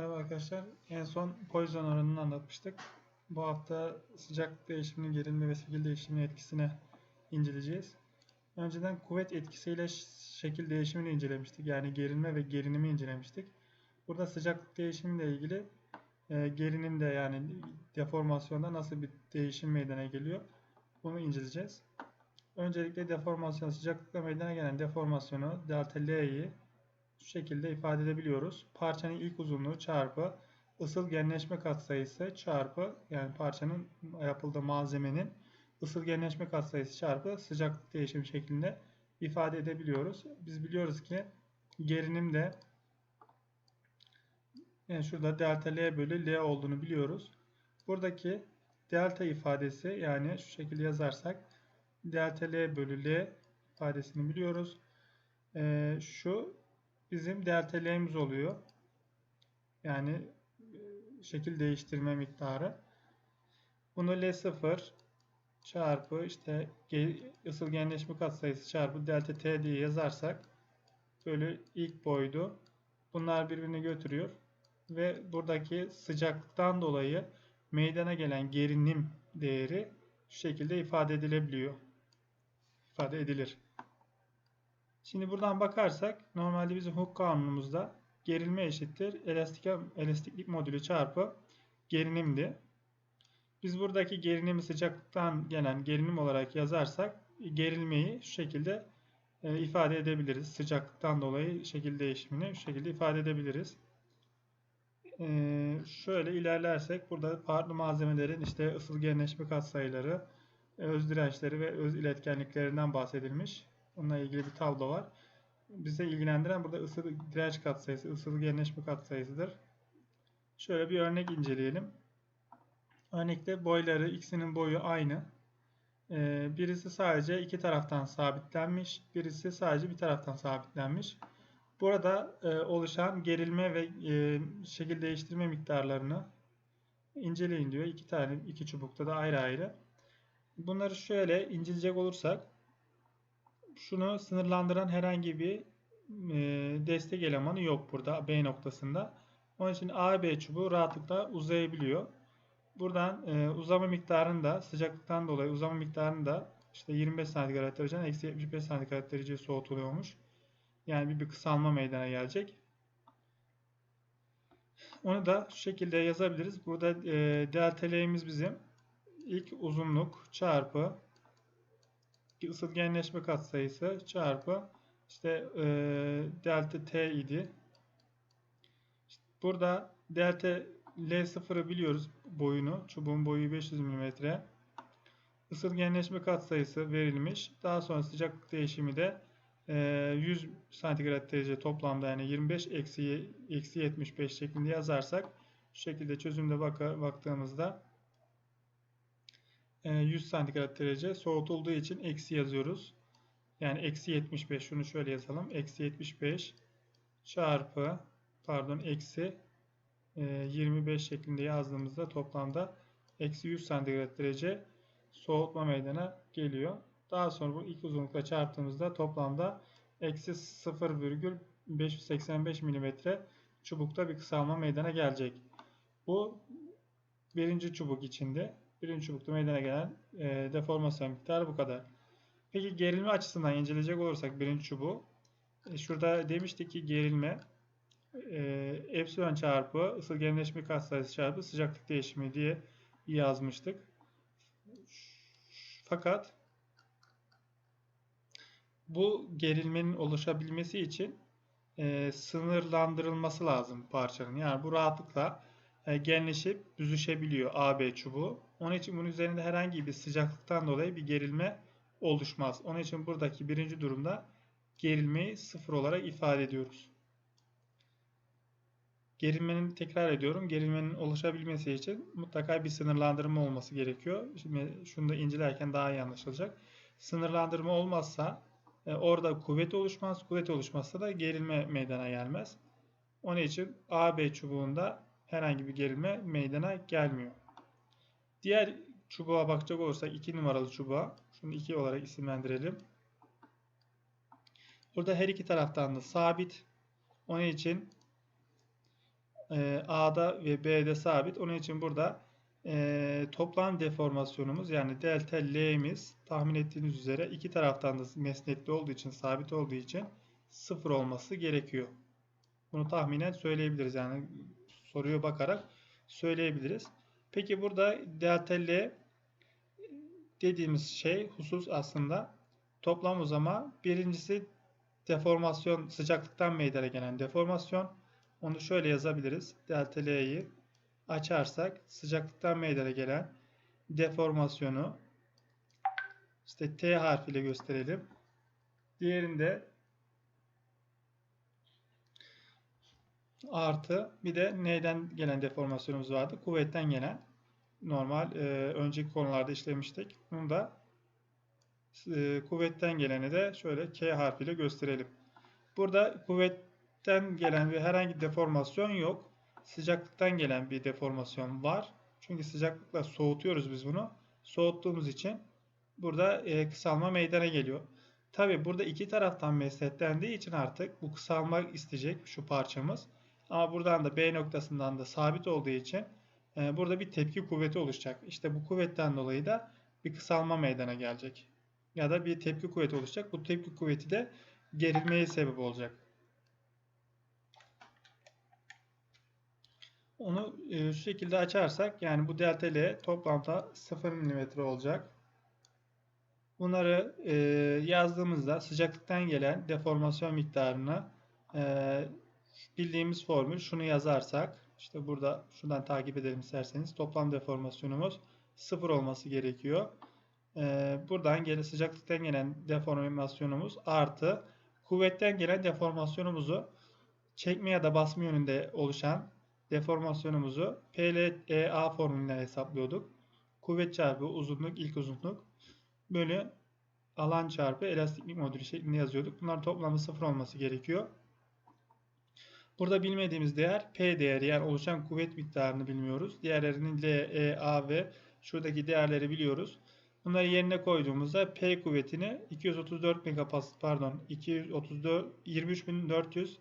Merhaba arkadaşlar. En son Poisson oranını anlatmıştık. Bu hafta sıcaklık değişiminin gerilme ve şekil değişiminin etkisine inceleyeceğiz. Önceden kuvvet etkisiyle şekil değişimini incelemiştik. Yani gerilme ve gerinimi incelemiştik. Burada sıcaklık değişimiyle ilgili e, gerinimde yani deformasyonda nasıl bir değişim meydana geliyor bunu inceleyeceğiz. Öncelikle deformasyon sıcaklıkla meydana gelen deformasyonu delta L'yi şu şekilde ifade edebiliyoruz. Parçanın ilk uzunluğu çarpı ısıl genleşme katsayısı çarpı yani parçanın yapıldığı malzemenin ısıl genleşme katsayısı çarpı sıcaklık değişimi şeklinde ifade edebiliyoruz. Biz biliyoruz ki gerinim de yani şurada delta L bölü L olduğunu biliyoruz. Buradaki delta ifadesi yani şu şekilde yazarsak delta L bölü L ifadesini biliyoruz. Ee, şu bizim delta L'miz oluyor. Yani e, şekil değiştirme miktarı. Bunu L0 çarpı işte ısıl genleşme katsayısı çarpı delta T diye yazarsak bölü ilk boydu. Bunlar birbirini götürüyor ve buradaki sıcaklıktan dolayı meydana gelen gerilim değeri şu şekilde ifade edilebiliyor. ifade edilir. Şimdi buradan bakarsak normalde bizim Hooke kanunumuzda gerilme eşittir elastik, elastiklik modülü çarpı gerilimdi. Biz buradaki gerilimi sıcaklıktan gelen gerilim olarak yazarsak gerilmeyi şu şekilde e, ifade edebiliriz. Sıcaklıktan dolayı şekil değişimini şu şekilde ifade edebiliriz. E, şöyle ilerlersek burada farklı malzemelerin işte ısıl genleşme katsayıları, öz dirençleri ve öz iletkenliklerinden bahsedilmiş. Bununla ilgili bir tablo var. Bize ilgilendiren burada ısı direnç katsayısı, ısıl genleşme katsayısıdır. Şöyle bir örnek inceleyelim. Örnekte boyları, ikisinin boyu aynı. Ee, birisi sadece iki taraftan sabitlenmiş, birisi sadece bir taraftan sabitlenmiş. Burada e, oluşan gerilme ve e, şekil değiştirme miktarlarını inceleyin diyor. İki tane, iki çubukta da ayrı ayrı. Bunları şöyle inceleyecek olursak, şunu sınırlandıran herhangi bir e, destek elemanı yok burada B noktasında. Onun için AB çubuğu rahatlıkla uzayabiliyor. Buradan e, uzama miktarını da sıcaklıktan dolayı uzama miktarını da işte 25 santigrat dereceden eksi 75 santigrat dereceye soğutuluyormuş. Yani bir, bir kısalma meydana gelecek. Onu da şu şekilde yazabiliriz. Burada e, delta L'miz bizim ilk uzunluk çarpı ısıl genleşme katsayısı çarpı işte e, delta T idi. İşte burada delta L0'ı biliyoruz boyunu. Çubuğun boyu 500 mm. Isıl genleşme katsayısı verilmiş. Daha sonra sıcaklık değişimi de e, 100 santigrat derece toplamda yani 25 eksi, eksi 75 şeklinde yazarsak şu şekilde çözümde bak baktığımızda 100 santigrat derece soğutulduğu için eksi yazıyoruz. Yani eksi 75 şunu şöyle yazalım. Eksi 75 çarpı pardon eksi 25 şeklinde yazdığımızda toplamda eksi 100 santigrat derece soğutma meydana geliyor. Daha sonra bu ilk uzunlukla çarptığımızda toplamda eksi 0,585 mm çubukta bir kısalma meydana gelecek. Bu birinci çubuk içinde. Birinci çubukta meydana gelen e, deformasyon miktarı bu kadar. Peki gerilme açısından inceleyecek olursak birinci çubuğu. E, şurada demiştik ki gerilme e, epsilon çarpı ısı genleşme katsayısı çarpı sıcaklık değişimi diye yazmıştık. Fakat bu gerilmenin oluşabilmesi için e, sınırlandırılması lazım parçanın. Yani bu rahatlıkla genleşip büzüşebiliyor AB çubuğu. Onun için bunun üzerinde herhangi bir sıcaklıktan dolayı bir gerilme oluşmaz. Onun için buradaki birinci durumda gerilmeyi sıfır olarak ifade ediyoruz. Gerilmenin tekrar ediyorum. Gerilmenin oluşabilmesi için mutlaka bir sınırlandırma olması gerekiyor. Şimdi şunu da incelerken daha iyi anlaşılacak. Sınırlandırma olmazsa e, orada kuvvet oluşmaz. Kuvvet oluşmazsa da gerilme meydana gelmez. Onun için AB çubuğunda herhangi bir gerilme meydana gelmiyor. Diğer çubuğa bakacak olursak 2 numaralı çubuğa. Şunu 2 olarak isimlendirelim. Burada her iki taraftan da sabit. Onun için e, A'da ve B'de sabit. Onun için burada e, toplam deformasyonumuz yani delta L'miz tahmin ettiğiniz üzere iki taraftan da mesnetli olduğu için, sabit olduğu için sıfır olması gerekiyor. Bunu tahminen söyleyebiliriz. Yani soruya bakarak söyleyebiliriz. Peki burada delta L dediğimiz şey husus aslında toplam uzama. Birincisi deformasyon sıcaklıktan meydana gelen deformasyon. Onu şöyle yazabiliriz. Delta açarsak sıcaklıktan meydana gelen deformasyonu işte T harfiyle gösterelim. Diğerinde artı bir de neyden gelen deformasyonumuz vardı? Kuvvetten gelen normal e, önceki konularda işlemiştik. Bunu da e, kuvvetten geleni de şöyle K harfiyle gösterelim. Burada kuvvetten gelen bir herhangi bir deformasyon yok. Sıcaklıktan gelen bir deformasyon var. Çünkü sıcaklıkla soğutuyoruz biz bunu. Soğuttuğumuz için burada e, kısalma meydana geliyor. Tabi burada iki taraftan mesletlendiği için artık bu kısalma isteyecek şu parçamız. Ama buradan da B noktasından da sabit olduğu için e, burada bir tepki kuvveti oluşacak. İşte bu kuvvetten dolayı da bir kısalma meydana gelecek. Ya da bir tepki kuvveti oluşacak. Bu tepki kuvveti de gerilmeye sebep olacak. Onu e, şu şekilde açarsak yani bu delta L toplamda 0 mm olacak. Bunları e, yazdığımızda sıcaklıktan gelen deformasyon miktarını e, bildiğimiz formül şunu yazarsak işte burada şuradan takip edelim isterseniz toplam deformasyonumuz 0 olması gerekiyor. E, buradan gelen sıcaklıktan gelen deformasyonumuz artı kuvvetten gelen deformasyonumuzu çekme ya da basma yönünde oluşan deformasyonumuzu PLEA formülünden hesaplıyorduk. Kuvvet çarpı uzunluk ilk uzunluk bölü alan çarpı elastiklik modülü şeklinde yazıyorduk. Bunların toplamı sıfır olması gerekiyor. Burada bilmediğimiz değer P değeri yani oluşan kuvvet miktarını bilmiyoruz. Diğerlerinin L, E, A ve şuradaki değerleri biliyoruz. Bunları yerine koyduğumuzda P kuvvetini 234 megapascal pardon 234 23400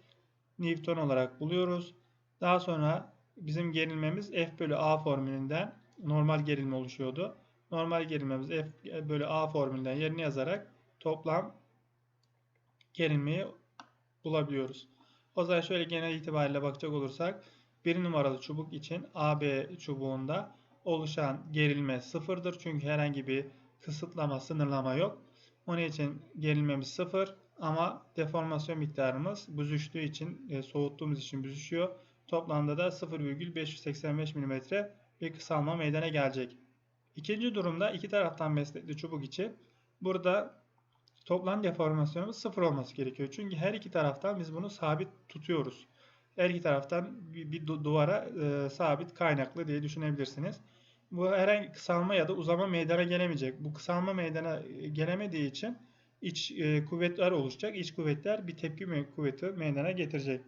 Newton olarak buluyoruz. Daha sonra bizim gerilmemiz F bölü A formülünden normal gerilme oluşuyordu. Normal gerilmemiz F bölü A formülünden yerine yazarak toplam gerilmeyi bulabiliyoruz. O zaman şöyle genel itibariyle bakacak olursak bir numaralı çubuk için AB çubuğunda oluşan gerilme sıfırdır. Çünkü herhangi bir kısıtlama, sınırlama yok. Onun için gerilmemiz sıfır ama deformasyon miktarımız büzüştüğü için, e, soğuttuğumuz için büzüşüyor. Toplamda da 0,585 mm bir kısalma meydana gelecek. İkinci durumda iki taraftan meslekli çubuk için burada toplam deformasyonumuz sıfır olması gerekiyor. Çünkü her iki taraftan biz bunu sabit tutuyoruz. Her iki taraftan bir, bir duvara e, sabit kaynaklı diye düşünebilirsiniz. Bu herhangi kısalma ya da uzama meydana gelemeyecek. Bu kısalma meydana e, gelemediği için iç e, kuvvetler oluşacak. İç kuvvetler bir tepki kuvveti meydana getirecek.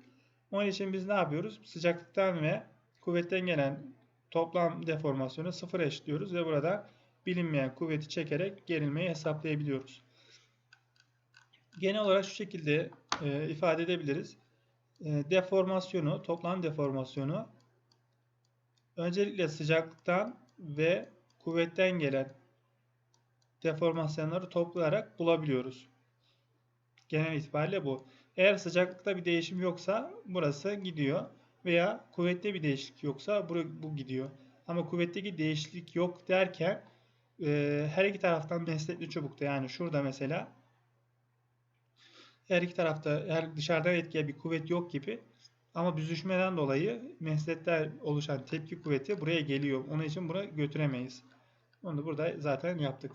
Onun için biz ne yapıyoruz? Sıcaklıktan ve kuvvetten gelen toplam deformasyonu sıfır eşliyoruz ve burada bilinmeyen kuvveti çekerek gerilmeyi hesaplayabiliyoruz. Genel olarak şu şekilde e, ifade edebiliriz. E, deformasyonu, toplam deformasyonu öncelikle sıcaklıktan ve kuvvetten gelen deformasyonları toplayarak bulabiliyoruz. Genel itibariyle bu. Eğer sıcaklıkta bir değişim yoksa burası gidiyor. Veya kuvvette bir değişiklik yoksa bu, bu gidiyor. Ama kuvvetteki değişiklik yok derken e, her iki taraftan meslekli çubukta yani şurada mesela her iki tarafta her dışarıdan etkiye bir kuvvet yok gibi ama büzüşmeden dolayı mesletler oluşan tepki kuvveti buraya geliyor. Onun için buraya götüremeyiz. Onu da burada zaten yaptık.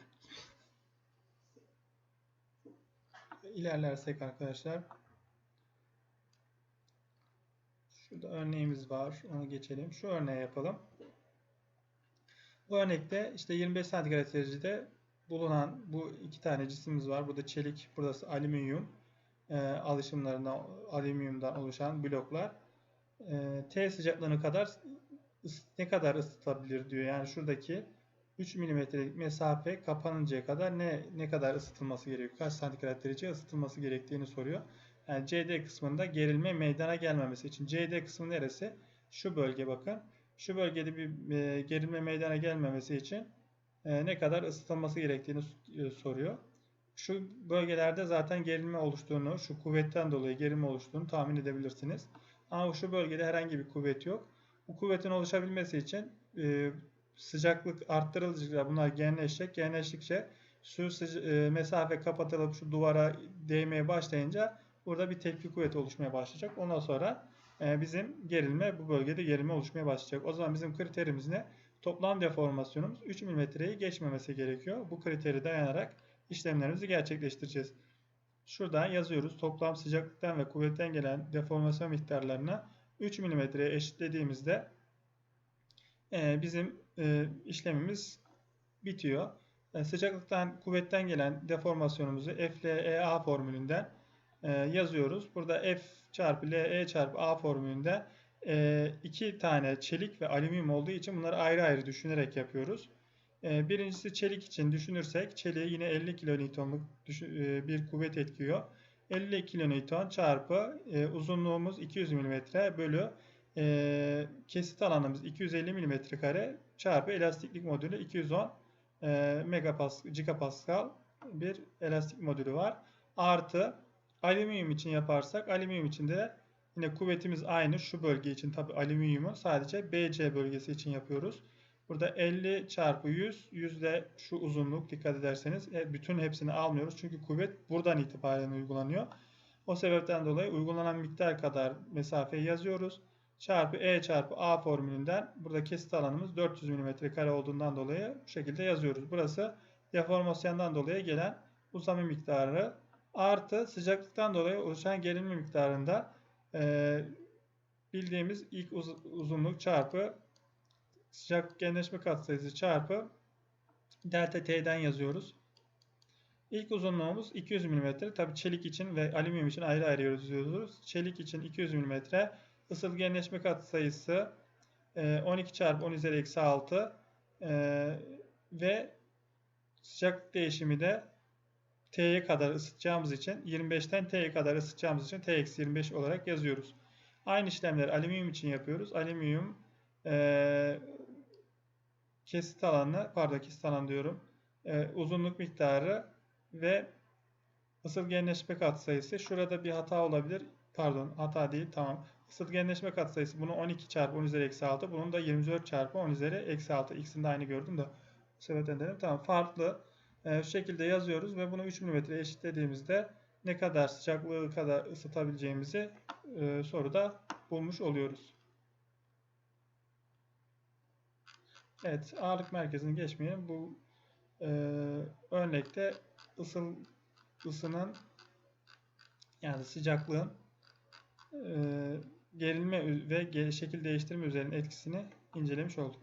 İlerlersek arkadaşlar Şurada örneğimiz var. Onu geçelim. Şu örneği yapalım. Bu örnekte işte 25 santigrat derecede bulunan bu iki tane cisimimiz var. Burada çelik, burası alüminyum e, alışımlarından, alüminyumdan oluşan bloklar. E, T sıcaklığına kadar ne kadar ısıtılabilir diyor. Yani şuradaki 3 milimetrelik mesafe kapanıncaya kadar ne ne kadar ısıtılması gerekiyor? Kaç santigrat derece ısıtılması gerektiğini soruyor. Yani CD kısmında gerilme meydana gelmemesi için. CD kısmı neresi? Şu bölge bakın. Şu bölgede bir e, gerilme meydana gelmemesi için e, ne kadar ısıtılması gerektiğini e, soruyor. Şu bölgelerde zaten gerilme oluştuğunu, şu kuvvetten dolayı gerilme oluştuğunu tahmin edebilirsiniz. Ama şu bölgede herhangi bir kuvvet yok. Bu kuvvetin oluşabilmesi için e, sıcaklık arttırıldıkça bunlar genleşecek. Genleştikçe şu e, mesafe kapatılıp şu duvara değmeye başlayınca burada bir tepki kuvveti oluşmaya başlayacak. Ondan sonra e, bizim gerilme bu bölgede gerilme oluşmaya başlayacak. O zaman bizim kriterimiz ne? Toplam deformasyonumuz 3 mm'yi geçmemesi gerekiyor. Bu kriteri dayanarak işlemlerimizi gerçekleştireceğiz. Şuradan yazıyoruz. Toplam sıcaklıktan ve kuvvetten gelen deformasyon miktarlarını 3 mm'ye eşitlediğimizde e, bizim e, işlemimiz bitiyor. E, sıcaklıktan kuvvetten gelen deformasyonumuzu FLEA formülünden yazıyoruz. Burada F çarpı LE çarpı A formülünde iki tane çelik ve alüminyum olduğu için bunları ayrı ayrı düşünerek yapıyoruz. Birincisi çelik için düşünürsek çeliğe yine 50 kilonewtonluk bir kuvvet etkiyor. 50 kilonewton çarpı uzunluğumuz 200 mm bölü kesit alanımız 250 mm kare çarpı elastiklik modülü 210 megapascal, gigapascal bir elastik modülü var. Artı alüminyum için yaparsak alüminyum için de yine kuvvetimiz aynı şu bölge için tabi alüminyumu sadece BC bölgesi için yapıyoruz. Burada 50 çarpı 100, 100 de şu uzunluk dikkat ederseniz e, bütün hepsini almıyoruz. Çünkü kuvvet buradan itibaren uygulanıyor. O sebepten dolayı uygulanan miktar kadar mesafeyi yazıyoruz. Çarpı E çarpı A formülünden burada kesit alanımız 400 mm kare olduğundan dolayı bu şekilde yazıyoruz. Burası deformasyondan dolayı gelen uzama miktarı artı sıcaklıktan dolayı oluşan gerilme miktarında e, bildiğimiz ilk uz uzunluk çarpı sıcaklık genleşme katsayısı çarpı delta T'den yazıyoruz. İlk uzunluğumuz 200 mm. Tabi çelik için ve alüminyum için ayrı ayrı yazıyoruz. Çelik için 200 mm. Isıl genleşme katsayısı 12 çarpı 10 üzeri eksi 6 ve sıcaklık değişimi de T'ye kadar ısıtacağımız için 25'ten T'ye kadar ısıtacağımız için T-25 olarak yazıyoruz. Aynı işlemleri alüminyum için yapıyoruz. Alüminyum e, kesit alanı, pardon kesit alan diyorum, e, uzunluk miktarı ve ısıl genleşme katsayısı. Şurada bir hata olabilir. Pardon hata değil tamam. Isıl genleşme katsayısı bunu 12 çarpı 10 üzeri eksi 6. Bunun da 24 çarpı 10 üzeri eksi 6. İkisini de aynı gördüm de. Sebepten dedim. Tamam farklı. E, şu şekilde yazıyoruz ve bunu 3 mm eşitlediğimizde ne kadar sıcaklığı kadar ısıtabileceğimizi e, soruda bulmuş oluyoruz. Evet ağırlık merkezini geçmeyelim. Bu e, örnekte ısıl ısının yani sıcaklığın e, gerilme ve şekil değiştirme üzerine etkisini incelemiş olduk.